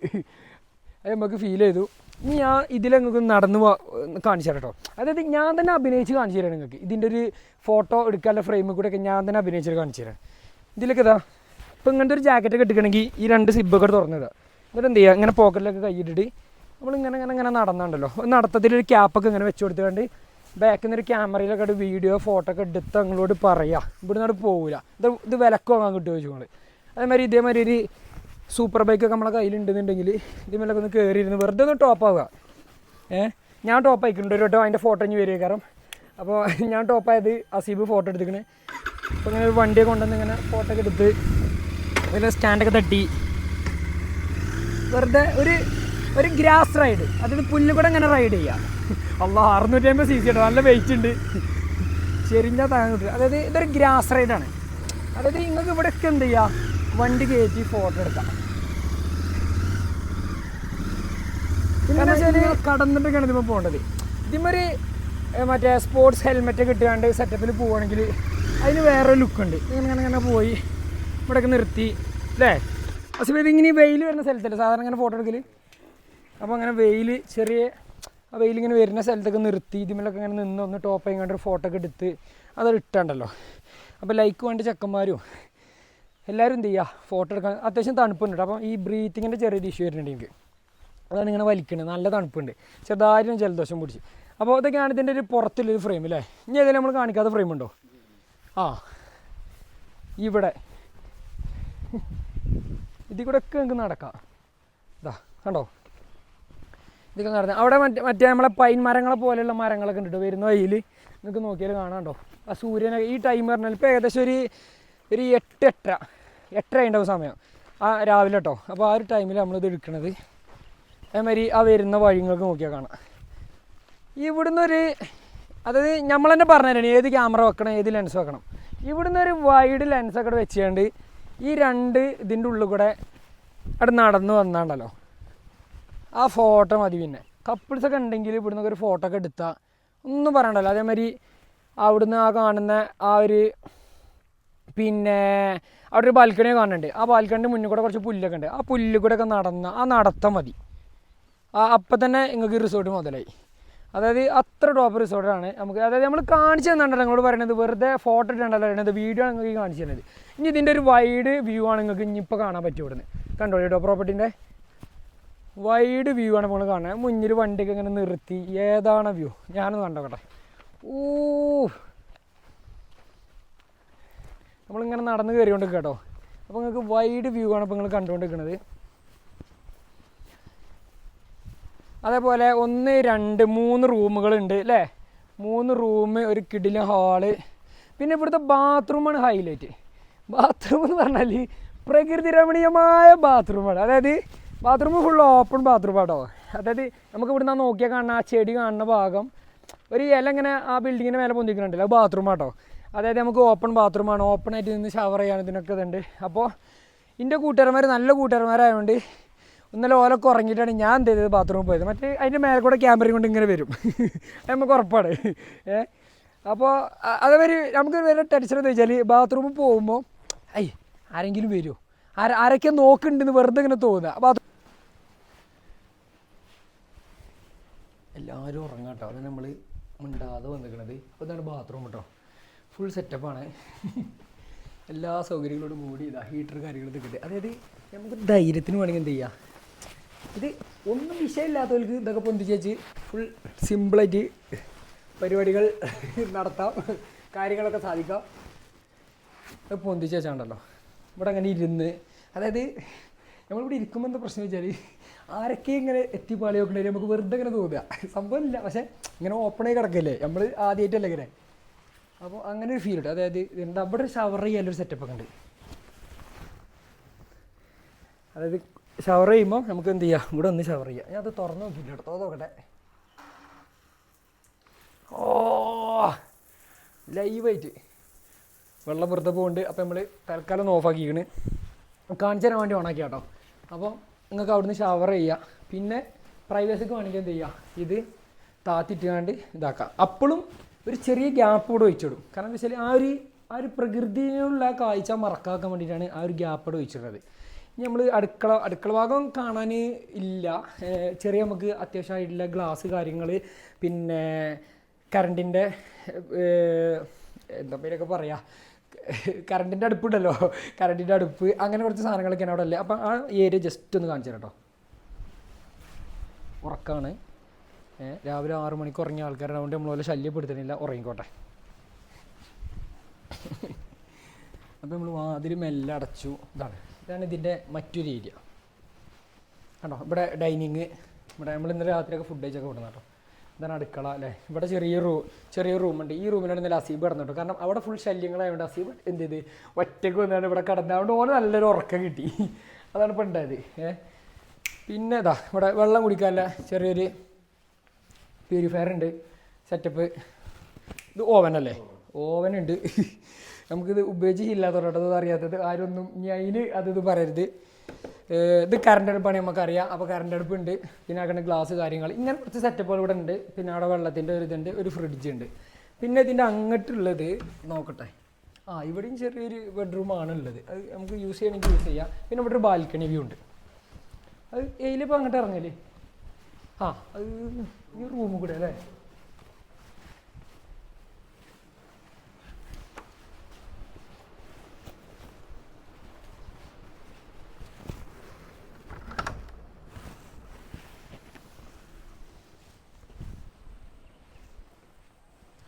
അത് നമുക്ക് ഫീൽ ചെയ്തു. ഇനി ഞാൻ ഇതിലങ്ങൾക്ക് നടന്നു പോ- കാണിച്ചു കേട്ടോ അതായത് ഞാൻ തന്നെ അഭിനയിച്ച് കാണിച്ചു തരാം നിങ്ങൾക്ക്. ഇതിന്റെ ഒരു ഫോട്ടോ എടുക്കാനുള്ള ഫ്രെയിമിൽ കൂടെ ഒക്കെ ഞാൻ തന്നെ അഭിനയിച്ചിട്ട് കാണിച്ചു തരാം. ഇതിലൊക്കെ ഇതാ ഇപ്പം ഇങ്ങനത്തെ ഒരു ജാക്കറ്റ് കിട്ടുകയാണെങ്കിൽ ഈ രണ്ട് സിബൊക്കെ തുറന്നിടുക എന്നിട്ട് എന്ത് ചെയ്യുക ഇങ്ങനെ പോക്കറ്റിലൊക്കെ കൈയിട്ടിട്ട് നമ്മൾ ഇങ്ങനെ ഇങ്ങനെ നടന്നുണ്ടല്ലോ. നടത്തത്തിൽ ഒരു ക്യാപ്പൊക്കെ ഇങ്ങനെ വെച്ച് കൊടുത്തുകൊണ്ട് ബാക്കിൽ നിന്നൊരു ക്യാമറയിലൊക്കെ ഒരു വീഡിയോ ഫോട്ടോ ഒക്കെ എടുത്ത് നിങ്ങളോട് പറയുക ഇവിടെ നിന്ന് പോകില്ല ഇത് ഇത് വിലക്ക് വാങ്ങാൻ കിട്ടുമോ ചോദിച്ചു നമ്മൾ അതേമാതിരി ഇതേമാതിരി ഒരു സൂപ്പർ ബൈക്കൊക്കെ നമ്മളെ കയ്യിലുണ്ടെന്നുണ്ടെങ്കിൽ ഇതിന്മേലൊക്കെ ഒന്ന് കയറിയിരുന്ന് വെറുതെ ഒന്ന് ടോപ്പ് ആവുക. ഏഹ് ഞാൻ ടോപ്പ് ആയിക്കുന്നുണ്ട് ഒരു വട്ടം അതിന്റെ ഫോട്ടോ ഇനി വരിക കാരണം അപ്പോൾ ഞാൻ ടോപ്പ് ആയത് അസീബ് ഫോട്ടോ എടുത്തിക്കണേ. അപ്പോൾ ഇങ്ങനെ ഒരു വണ്ടിയൊക്കെ കൊണ്ടുവന്ന് ഇങ്ങനെ ഫോട്ടോ ഒക്കെ എടുത്ത് അതിൽ സ്റ്റാൻഡൊക്കെ തട്ടി. വെറുതെ ഒരു ഒരു ഗ്രാസ് റൈഡ്. അതായത് പുല്ല് കൂടെ ഇങ്ങനെ റൈഡ് ചെയ്യാം. അല്ല അറുന്നൂറ്റി അമ്പത് സി സി ഉണ്ട് നല്ല വെയിറ്റ് ഉണ്ട്. ചെരിഞ്ഞാൽ താങ്ങാൻ കിട്ടും. അതായത് ഇതൊരു ഗ്രാസ് റൈഡാണ്. അതായത് നിങ്ങൾക്ക് ഇവിടെയൊക്കെ എന്ത് ചെയ്യാം? വണ്ടി കയറ്റി ഫോട്ടോ എടുക്കാം. പിന്നെ കടന്നിട്ടൊക്കെയാണ് ഇതിപ്പോൾ പോകേണ്ടത്. ഇതിമൊരു മറ്റേ സ്പോർട്സ് ഹെൽമെറ്റ് ഒക്കെ ഇട്ടുകൊണ്ട് സെറ്റപ്പിൽ പോവുകയാണെങ്കിൽ അതിന് വേറെ ലുക്കുണ്ട് ഇങ്ങനെ ഇങ്ങനെ പോയി ഇവിടെയൊക്കെ നിർത്തി അല്ലേ പക്ഷേ ഇതിങ്ങനെ വെയിൽ വരുന്ന സ്ഥലത്തല്ലേ? സാധാരണ ഇങ്ങനെ ഫോട്ടോ എടുക്കൽ അപ്പോൾ അങ്ങനെ വെയിൽ ചെറിയ ആ വെയിൽ ഇങ്ങനെ വരുന്ന സ്ഥലത്തൊക്കെ നിർത്തി ഇതിമേലൊക്കെ ഇങ്ങനെ നിന്ന് ഒന്ന് ടോപ്പ് ചെയ്യണ്ട ഒരു ഫോട്ടോ ഒക്കെ എടുത്ത് അതൊരു ഇട്ടുണ്ടല്ലോ. അപ്പോൾ ലൈക്ക് വേണ്ട ചെക്കന്മാരും. എല്ലാവരും എന്ത് ചെയ്യുക ഫോട്ടോ എടുക്കാൻ അത്യാവശ്യം തണുപ്പുണ്ട് അപ്പോൾ ഈ ബ്രീത്തിങ്ങിന്റെ ചെറിയൊരു ഇഷ്യൂ വരുന്നുണ്ട് എനിക്ക്. അതാണ് ഇങ്ങനെ വലിക്കുന്നത് നല്ല തണുപ്പുണ്ട്. ചെറുതായിട്ടും ജലദോഷം പിടിച്ച്. അപ്പോൾ ഇതൊക്കെയാണ് ഇതിന്റെ ഒരു പുറത്തുള്ളൊരു ഫ്രെയിം അല്ലേ ഇനി ഏതെങ്കിലും നമ്മൾ കാണിക്കാത്ത ഫ്രെയിം ഉണ്ടോ? ആ. ഇവിടെ. ഇതിൽ കൂടെ ഒക്കെ നമുക്ക് നടക്കാം. ഇതാ കണ്ടോ? ഇതൊക്കെ നടന്നത് അവിടെ മറ്റേ മറ്റേ നമ്മളെ പൈൻ മരങ്ങളെ പോലെയുള്ള മരങ്ങളൊക്കെ ഉണ്ട്. വരുന്ന വഴിയിൽ നിങ്ങൾക്ക് നോക്കിയാൽ കാണാണ്ടോ ആ സൂര്യനെ ഈ ടൈം പറഞ്ഞാൽ ഇപ്പോൾ ഏകദേശം ഒരു ഒരു എട്ട് എട്ടര എട്ടര ഉണ്ടാവും സമയം. ആ രാവിലെ കേട്ടോ അപ്പോൾ ആ ഒരു ടൈമിൽ നമ്മളിത് എടുക്കണത്. അതേമാതിരി ആ വരുന്ന വഴിങ്ങൾക്ക് നോക്കിയാൽ കാണാം. ഇവിടുന്ന് ഒരു അതായത് നമ്മൾ തന്നെ പറഞ്ഞുതരാണ് ഏത് ക്യാമറ വെക്കണം ഏത് ലെൻസ് വെക്കണം. ഇവിടുന്ന് ഒരു വൈഡ് ലെൻസൊക്കെ ഇവിടെ വെച്ചുകൊണ്ട് ഈ രണ്ട് ഇതിന്റെ ഉള്ളിൽ കൂടെ അവിടെ നടന്നു വന്നാണ്ടല്ലോ ആ ഫോട്ടോ മതി പിന്നെ. കപ്പിൾസൊക്കെ ഉണ്ടെങ്കിൽ ഇവിടുന്ന് ഒരു ഫോട്ടോ ഒക്കെ എടുത്താൽ ഒന്നും പറയണ്ടല്ലോ. അതേമാതിരി അവിടുന്ന് ആ കാണുന്ന ആ ഒരു പിന്നെ അവിടെ ഒരു ബാൽക്കണി കാണുന്നുണ്ട്. ആ ബാൽക്കണിന്റെ മുന്നിൽ കൂടെ കുറച്ച് പുല്ലൊക്കെ ഉണ്ട്. ആ പുല്ല് കൂടെ ഒക്കെ നടന്ന ആ നടത്തം മതി. അപ്പം തന്നെ നിങ്ങൾക്ക് റിസോർട്ട് മുതലായി. അതായത് അത്ര ടോപ്പ് റിസോർട്ടാണ് നമുക്ക്. അതായത് നമ്മൾ കാണിച്ചു തന്നിട്ടുണ്ട് നിങ്ങളോട് പറയുന്നത് വെറുതെ ഫോട്ടോ ഇട്ടുണ്ടല്ലോ പറയുന്നത് വീഡിയോ ആണ് നിങ്ങൾക്ക് കാണിച്ചു തന്നത്. ഇനി ഇതിന്റെ ഒരു വൈഡ് വ്യൂ ആണ് നിങ്ങൾക്ക് ഇനിയിപ്പോൾ കാണാൻ പറ്റും ഇവിടുന്ന്. കണ്ടോ കേട്ടോ പ്രോപ്പർട്ടിന്റെ വൈഡ് വ്യൂ ആണ് നമ്മൾ കാണുന്നത്. മുന്നിൽ വണ്ടിക്ക് ഇങ്ങനെ നിർത്തി. ഏതാണ് വ്യൂ ഞാനൊന്ന് കണ്ടോക്കട്ടെ ഊ നമ്മളിങ്ങനെ നടന്ന് കയറിക്കൊണ്ട് കേട്ടോ. അപ്പോൾ നിങ്ങൾക്ക് വൈഡ് വ്യൂ ആണ് ഇപ്പോൾ നിങ്ങൾ കണ്ടുകൊണ്ടിരിക്കുന്നത് അതേപോലെ ഒന്ന് രണ്ട് മൂന്ന് റൂമുകളുണ്ട് അല്ലേ മൂന്ന് റൂം ഒരു കിടിലൻ ഹാൾ പിന്നെ ഇവിടുത്തെ ബാത്റൂമാണ് ഹൈലൈറ്റ് ബാത്റൂം എന്ന് പറഞ്ഞാൽ പ്രകൃതി രമണീയമായ ബാത്റൂമാണ്. അതായത് ബാത്റൂം ഫുൾ ഓപ്പൺ ബാത്റൂം ആട്ടോ. അതായത് നമുക്ക് ഇവിടുന്ന് നോക്കിയാൽ കാണുന്ന ആ ചെടി കാണുന്ന ഭാഗം ഒരു ഇല ഇങ്ങനെ ആ ബിൽഡിങ്ങിന്റെ മേലെ പൊന്തിക്കുന്നുണ്ടല്ലോ. ബാത്റൂം ആട്ടോ. അതായത് നമുക്ക് ഓപ്പൺ ബാത്റൂമാണ് ഓപ്പൺ ആയിട്ട് നിന്ന് ഷവർ ചെയ്യാൻ ഇതിനൊക്കെ ഇതുണ്ട്. അപ്പോൾ എന്റെ കൂട്ടുകാരന്മാർ നല്ല കൂട്ടുകാരന്മാരായതുകൊണ്ട് ഇന്നലെ ഓലൊക്കെ ഉറങ്ങിയിട്ടാണ് ഞാൻ എന്ത് ചെയ്തത്? ബാത്റൂമിൽ പോയത്. മറ്റേ അതിന്റെ മേലെ കൂടെ ക്യാമറയും കൊണ്ട് ഇങ്ങനെ വരും. [LAUGHS] നമുക്ക് ഉറപ്പാണ്. [LAUGHS] ഏ? അപ്പോൾ അതേമാതിരി നമുക്ക് വേറെ ടെൻഷൻ എന്ന് വെച്ചാൽ ബാത്റൂമിൽ പോകുമ്പോൾ ഐ ആരെങ്കിലും വരുമോ ആര ആരൊക്കെ നോക്കുന്നുണ്ടെന്ന് വെറുതെ ഇങ്ങനെ തോന്നുക ബാത്റൂം എല്ലാവരും ഉറങ്ങാം കേട്ടോ അത് നമ്മൾ മിണ്ടാതെ വന്നിരിക്കുന്നത് അപ്പോൾ ഇതാണ് ബാത്റൂം കേട്ടോ ഫുൾ സെറ്റപ്പാണ് എല്ലാ സൗകര്യങ്ങളോടും കൂടി ഇതാ ഹീറ്റർ കാര്യങ്ങളൊക്കെ കിട്ടുക അതായത് നമുക്ക് ധൈര്യത്തിന് വേണമെങ്കിൽ എന്ത് ചെയ്യാം? ഇത് ഒന്നും വിഷയമില്ലാത്തവർക്ക് ഇതൊക്കെ പൊന്തിച്ചേച്ച് ഫുൾ സിമ്പിളായിട്ട് പരിപാടികൾ നടത്താം കാര്യങ്ങളൊക്കെ സാധിക്കാം. ഇതൊക്കെ പൊന്തിച്ച് വെച്ചാണ്ടല്ലോ. ഇവിടെ അങ്ങനെ ഇരുന്ന് അതായത് നമ്മളിവിടെ ഇരിക്കുമ്പോൾ എന്താ പ്രശ്നം വെച്ചാൽ ആരൊക്കെ ഇങ്ങനെ എത്തിപ്പാളി നോക്കണേ നമുക്ക് വെറുതെ ഇങ്ങനെ തോന്നുക. സംഭവമില്ല പക്ഷേ ഇങ്ങനെ ഓപ്പണായി കിടക്കല്ലേ. നമ്മൾ ആദ്യമായിട്ടല്ലേ ഇങ്ങനെ. അപ്പോൾ അങ്ങനെ ഒരു ഫീൽ ഉണ്ട്. അതായത് എന്താ അവിടെ ഷവർ ചെയ്യാനൊരു സെറ്റപ്പ് ഒക്കെ ഉണ്ട്. അതായത് ഷവർ ചെയ്യുമ്പോൾ നമുക്ക് എന്ത് ചെയ്യാം? ഇവിടെ ഒന്ന് ഷവർ ചെയ്യാം. ഞാൻ അത് തുറന്ന് നോക്കിയില്ല എടുത്തോ നോക്കട്ടെ. ഓ ലൈവായിട്ട് വെള്ളം വെറുതെ പോകുന്നുണ്ട് അപ്പോൾ നമ്മൾ തൽക്കാലം ഒന്ന് ഓഫാക്കിക്കണ്. കാണിച്ചു തരാൻ വേണ്ടി ഓണാക്കി കേട്ടോ. അപ്പോൾ നിങ്ങൾക്ക് അവിടുന്ന് ഷവർ ചെയ്യുക പിന്നെ പ്രൈവസിക്ക് വേണമെങ്കിൽ എന്ത് ചെയ്യുക ഇത് താത്തിട്ടുകാണ്ട് ഇതാക്കാം. അപ്പോഴും ഒരു ചെറിയ ഗ്യാപ്പ് കൂടെ ഒഴിച്ചിടും. കാരണം എന്താ വെച്ചാൽ ആ ഒരു ആ ഒരു പ്രകൃതിയിലുള്ള കാഴ്ച മറക്കാക്കാൻ വേണ്ടിയിട്ടാണ് ആ ഒരു ഗ്യാപ്പ് ഒഴിച്ചിടുന്നത്. ഇനി നമ്മൾ അടുക്കള അടുക്കള ഭാഗം കാണാൻ ഇല്ല. ചെറിയ നമുക്ക് അത്യാവശ്യമായിട്ടുള്ള ഗ്ലാസ് കാര്യങ്ങൾ പിന്നെ കറണ്ടിന്റെ എന്താ പേരൊക്കെ പറയാ? കറണ്ടിന്റെ അടുപ്പുണ്ടല്ലോ. കറണ്ടിന്റെ അടുപ്പ് അങ്ങനെ കുറച്ച് സാധനങ്ങളൊക്കെയാണ് അവിടെ അല്ലേ അപ്പം ആ ഏരിയ ജസ്റ്റ് ഒന്ന് കാണിച്ചു കേട്ടോ ഉറക്കമാണ് രാവിലെ ആറു മണിക്ക് ഉറങ്ങിയ ആൾക്കാരുടെ അതുകൊണ്ട് നമ്മൾ പോലെ ശല്യപ്പെടുത്തണില്ല. ഉറങ്ങിക്കോട്ടെ. അപ്പം നമ്മൾ വാതിൽ മെല്ലെ അടച്ചു. ഇതാണ്. ഇതാണ് ഇതിന്റെ മറ്റൊരു ഏരിയ. കണ്ടോ? ഇവിടെ ഡൈനിങ് ഇവിടെ നമ്മൾ ഇന്നലെ രാത്രിയൊക്കെ ഫുഡ് കഴിച്ചൊക്കെ വിടുന്ന കേട്ടോ. ഇതാണ് അടുക്കള അല്ലേ? ഇവിടെ ചെറിയ റൂ ചെറിയ റൂമുണ്ട്. ഈ റൂമിലാണ് ഇന്നലെ അസീബ് കിടന്നിട്ടോ. കാരണം അവിടെ ഫുൾ ശല്യങ്ങളായതുകൊണ്ട് അസീബ് എന്ത് ചെയ്ത്? ഒറ്റയ്ക്ക് വന്നാണ് ഇവിടെ കിടന്നത്. അതുകൊണ്ട് ഓന് നല്ലൊരു ഉറക്കം കിട്ടി. അതാണ് ഇപ്പം ഉണ്ടായത്. ഏ? പിന്നെ ഇതാ ഇവിടെ വെള്ളം കുടിക്കാനല്ല ചെറിയൊരു പ്യൂരിഫയർ ഉണ്ട്. സെറ്റപ്പ് ഇത് ഓവനല്ലേ ഓവനുണ്ട് നമുക്കിത് ഉപയോഗിച്ചില്ലാത്തവരോട് അത് അറിയാത്തത് ആരൊന്നും ഇനി അതിന് അത് ഇത് പറയരുത്. ഇത് കറണ്ട് അടുപ്പാണ് നമുക്കറിയാം. അപ്പോൾ കറണ്ട് അടുപ്പുണ്ട്. പിന്നെ അങ്ങനെ ഗ്ലാസ് കാര്യങ്ങൾ. ഇങ്ങനെ കുറച്ച് സെറ്റപ്പുകൾ ഇവിടെ ഉണ്ട് പിന്നെ അവിടെ വെള്ളത്തിന്റെ ഒരു ഇതുണ്ട് ഒരു ഫ്രിഡ്ജ് ഉണ്ട്. പിന്നെ ഇതിന്റെ അങ്ങോട്ടുള്ളത് നോക്കട്ടെ. ആ ഇവിടെയും ചെറിയൊരു ബെഡ്റൂമാണ് ഉള്ളത് അത് നമുക്ക് യൂസ് ചെയ്യണമെങ്കിൽ യൂസ് ചെയ്യാം. പിന്നെ ഇവിടെ ഒരു ബാൽക്കണി വ്യൂ ഉണ്ട്. അത് എയിലിപ്പോൾ അങ്ങോട്ട് ഇറങ്ങല്ലേ? ആ അത് ഈ റൂമും കൂടെ അല്ലേ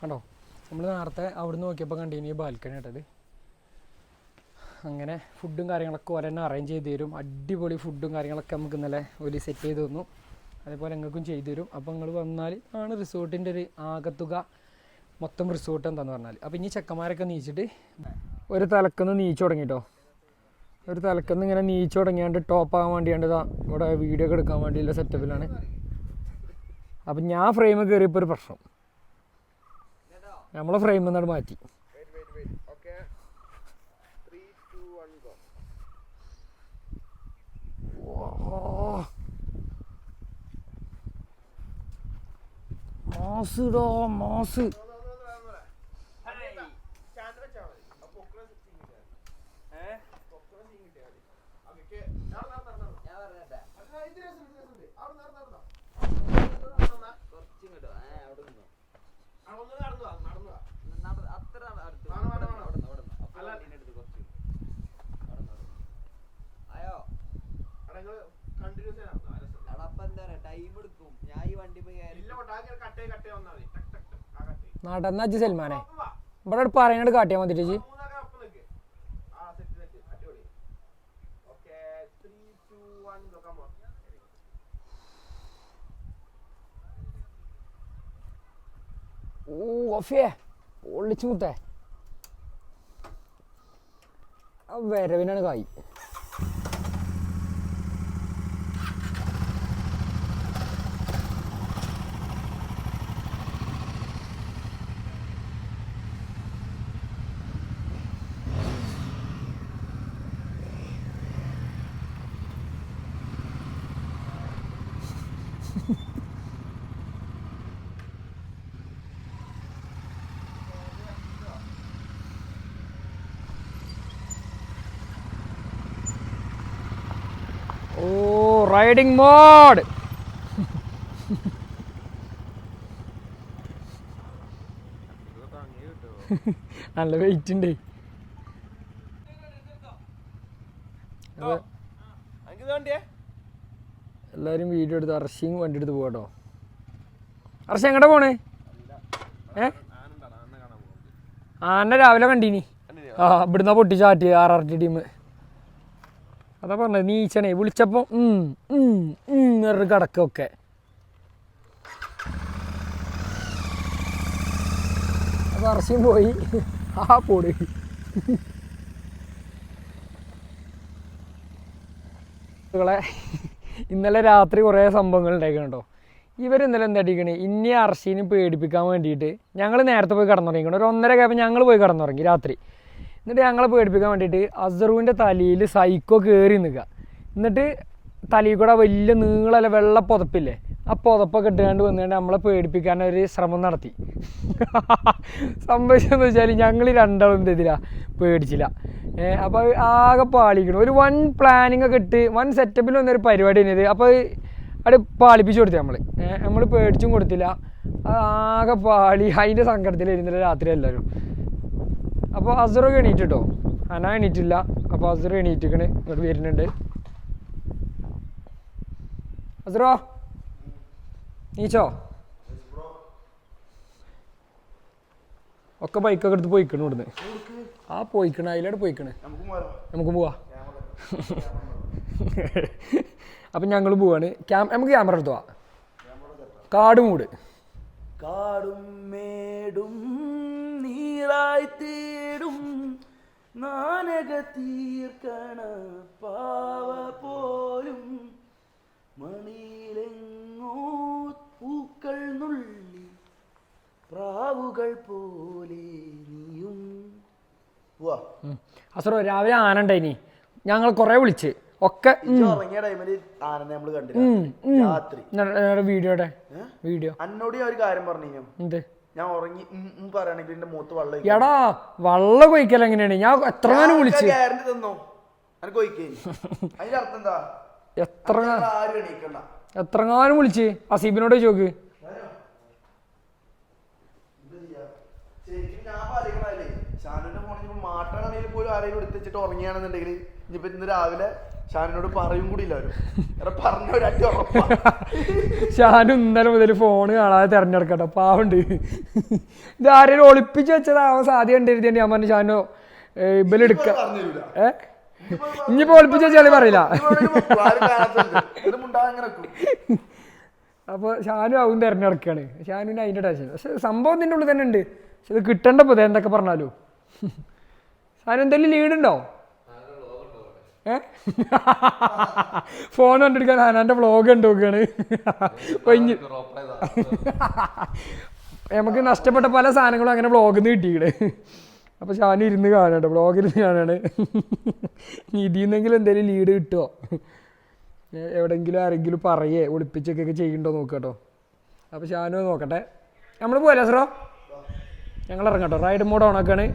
കണ്ടോ നമ്മൾ നേരത്തെ അവിടെ നിന്ന് നോക്കിയപ്പോൾ കണ്ടിന്യൂ ബാൽക്കണി കേട്ടത് അങ്ങനെ ഫുഡും കാര്യങ്ങളൊക്കെ ഓരോ തന്നെ അറേഞ്ച് ചെയ്ത് തരും. അടിപൊളി ഫുഡും കാര്യങ്ങളൊക്കെ നമുക്ക് ഇന്നലെ ഒരു സെറ്റ് ചെയ്ത് തന്നു. അതേപോലെ നിങ്ങൾക്കും ചെയ്തു തരും. അപ്പോൾ നിങ്ങൾ വന്നാൽ ആണ് റിസോർട്ടിന്റെ ഒരു ആകത്തുക മൊത്തം റിസോർട്ട് എന്താന്ന് പറഞ്ഞാൽ അപ്പോൾ ഇനി ചെക്കന്മാരൊക്കെ നീച്ചിട്ട് ഒരു തലക്കൊന്ന് നീച്ചു തുടങ്ങിട്ടോ. ഒരു തലക്കൊന്ന് ഇങ്ങനെ നീച്ചു തുടങ്ങിയാണ്ട് ടോപ്പ് ആകാൻ വേണ്ടിയാണ്ട് ഇവിടെ വീഡിയോ ഒക്കെ എടുക്കാൻ വേണ്ടിയുള്ള സെറ്റപ്പിലാണ് അപ്പം ഞാൻ ഫ്രെയിം കയറിയപ്പോൾ ഒരു പ്രശ്നം. നമ്മളെ ഫ്രെയിം എന്നാണ് മാറ്റി. മാസ് മാസ് നടന്ന അജ്ജ് സൽമാനെ. ഇവിടെ പറയണത് കാട്ടിയാൽ മതി ചേച്ചി ഓ ഒഫിയേ പൊള്ളിച്ചു മുത്തേ. ആ വരവിനാണ് കായ്. ഓ റൈഡിംഗ് മോഡ് [LAUGHS] നല്ല വെയിറ്റ് ഉണ്ട് എല്ലാവരും വീഡിയോ എടുത്ത് അർഷിയും വണ്ടി എടുത്ത് പോകട്ടോ അർഷ എങ്ങടെ പോണേ? ഏ? ആന്നെ രാവിലെ കണ്ടീനി. ആ ഇവിടുന്ന പൊട്ടിച്ചാറ്റി ആർ ആർ ടി ടീം. അതാ പറഞ്ഞത് നീച്ചണേ വിളിച്ചപ്പോ ഉം, ഉം, ഉം എന്നൊരു കടക്കൊക്കെ. അപ്പൊ അർശയും പോയി. ആ പോടി. ഇന്നലെ രാത്രി കുറേ സംഭവങ്ങൾ ഉണ്ടായിക്കണോ ഇവർ ഇന്നലെ എന്താ അടിക്കണേ ഇനി അർഷീനെ പേടിപ്പിക്കാൻ വേണ്ടിയിട്ട് ഞങ്ങൾ നേരത്തെ പോയി കിടന്നുറങ്ങിക്കണം. ഒരു ഒന്നര കഴിഞ്ഞപ്പോൾ ഞങ്ങൾ പോയി കിടന്നുറങ്ങി രാത്രി. എന്നിട്ട് ഞങ്ങളെ പേടിപ്പിക്കാൻ വേണ്ടിയിട്ട് അസറുവിന്റെ തലയിൽ സൈക്കോ കയറി നിൽക്കുക. എന്നിട്ട് തലയിൽ കൂടെ വലിയ നീളല്ല വെള്ള പുതപ്പില്ലേ ആ പുതപ്പൊക്കെ ഇട്ടുകൊണ്ട് വന്നുകൊണ്ട് നമ്മളെ പേടിപ്പിക്കാൻ ഒരു ശ്രമം നടത്തി. [LAUGHS] സംഭവിച്ചതെന്ന് വെച്ചാൽ ഞങ്ങൾ രണ്ടാളും എന്ത് ചെയ്തില്ല പേടിച്ചില്ല. അപ്പോൾ ആകെ പാളിക്കണം. ഒരു വൺ പ്ലാനിങ് ഒക്കെ ഇട്ട് വൺ സെറ്റപ്പിൽ വന്നൊരു പരിപാടി തന്നെയത് അപ്പോൾ അവിടെ പാളിപ്പിച്ച് കൊടുത്തു നമ്മൾ നമ്മൾ പേടിച്ചും കൊടുത്തില്ല. ആകെ പാളി. അതിന്റെ സങ്കടത്തിലായിരുന്നില്ല രാത്രി എല്ലാവരും. അപ്പോൾ അസുറൊക്കെ എണീറ്റ് കേട്ടോ അന എണീറ്റില്ല. അപ്പോൾ അസുറ എണീറ്റിക്കണ്. ഇങ്ങോട്ട് വരുന്നുണ്ട്. അസുറോ? നീച്ചോ? ഒക്കെ ബൈക്കൊക്കെ എടുത്ത് പോയിക്കണു ഇവിടുന്ന്. ആ പോയിക്കണ. അതിലോട്ട് പോയിക്കണ്. നമുക്ക് പോവാ. അപ്പം ഞങ്ങൾ പോവാണ്. ക്യാം നമുക്ക് ക്യാമറ എടുത്തു പോവാ. കാട് മൂട് കാടും മേടും നീറായി തേടും നാനക തീർക്കണ പാവ പോലും മണിയിലെങ്ങോ പൂക്കൾ നുള്ളി പ്രാവുകൾ പോലെ നീയും. അസുറോ രാവിലെ ആനണ്ട ഇനി. ഞങ്ങൾ കുറെ വിളിച്ച്. ഒക്കെ വീഡിയോടെ. വീഡിയോ. അന്നോട് ഒരു കാര്യം പറഞ്ഞു എന്ത്? ഞാൻ ഉറങ്ങി പറയുകയാണെങ്കിൽ എന്റെ മൂത്ത് വെള്ളം എടാ വള്ള കൊയ്ക്കൽ എങ്ങനെയാണ്? ഞാൻ എത്ര നേരം വിളിച്ചു? ഗ്യാരണ്ടി തന്നോ. എനിക്ക് [LAUGHS] അതിന്റെ അർത്ഥം എന്താ? എത്ര ആരും എണീക്കണ്ട. എത്രങ്ങാനും വിളിച്ച്? അസീബിനോട് ചോക്ക് ശരിക്കും ഞാൻ പാലിക്കണല്ലേ ഷാനുവിന്റെ ഫോണിൽ മാട്ടാണെങ്കിൽ പോലും ആരെങ്കിലും എടുത്തിട്ട് ഉറങ്ങിയാണെന്നുണ്ടെങ്കിൽ ഇനിയിപ്പോ ഇന്ന് രാവിലെ ഷാനുവിനോട് പറയും കൂടി ഷാനു ഇന്നലെ മുതൽ ഫോൺ കാണാതെ തിരഞ്ഞെടുക്കട്ടെ. പാവുണ്ട്. ഇത് ആരെങ്കിലും ഒളിപ്പിച്ച് വെച്ചതാവാൻ സാധ്യത ഉണ്ടായിരുന്നു ഞാൻ പറഞ്ഞു ഷാനോ ഇബലെടുക്ക എടുക്ക. തരൂല ഏ? ഇനിയിപ്പോ ഒളിപ്പിച്ച് വെച്ചാൽ പറയില്ല. അപ്പോൾ ഷാനു ആവും തിരഞ്ഞെടുക്കുകയാണ് ഷാനുവിന് അതിന്റെ ടെൻഷൻ പക്ഷെ സംഭവം ഇതിന്റെ ഉള്ളിൽ തന്നെ ഉണ്ട്. പക്ഷെ ഇത് കിട്ടേണ്ട പോലെ എന്തൊക്കെ പറഞ്ഞാലും. ഷാനു എന്തെങ്കിലും ലീഡുണ്ടോ ഏ ഫോൺ കണ്ടെടുക്കാൻ ഹനാന്റെ വ്ളോഗ് ഉണ്ട് നോക്കുകയാണ് നമുക്ക് നഷ്ടപ്പെട്ട പല സാധനങ്ങളും അങ്ങനെ വ്ളോഗിൽ നിന്ന് കിട്ടിയിക്കണ് അപ്പോൾ ഷാനു ഇരുന്ന് കാണണ്ട വ്ളോഗിരുന്ന് കാണാണ്. നിധിന്നെങ്കിലും നിന്നെങ്കിലും എന്തെങ്കിലും ലീഡ് കിട്ടുമോ എവിടെങ്കിലും ആരെങ്കിലും പറയേ ഒളിപ്പിച്ചൊക്കെ ചെയ്യണ്ടോ നോക്കട്ടോ. അപ്പോൾ ഷാനു നോക്കട്ടെ. നമ്മൾ പോരാ സറോ? ഞങ്ങൾ ഇറങ്ങട്ടോ. Ride mode ഓണാക്കാണ്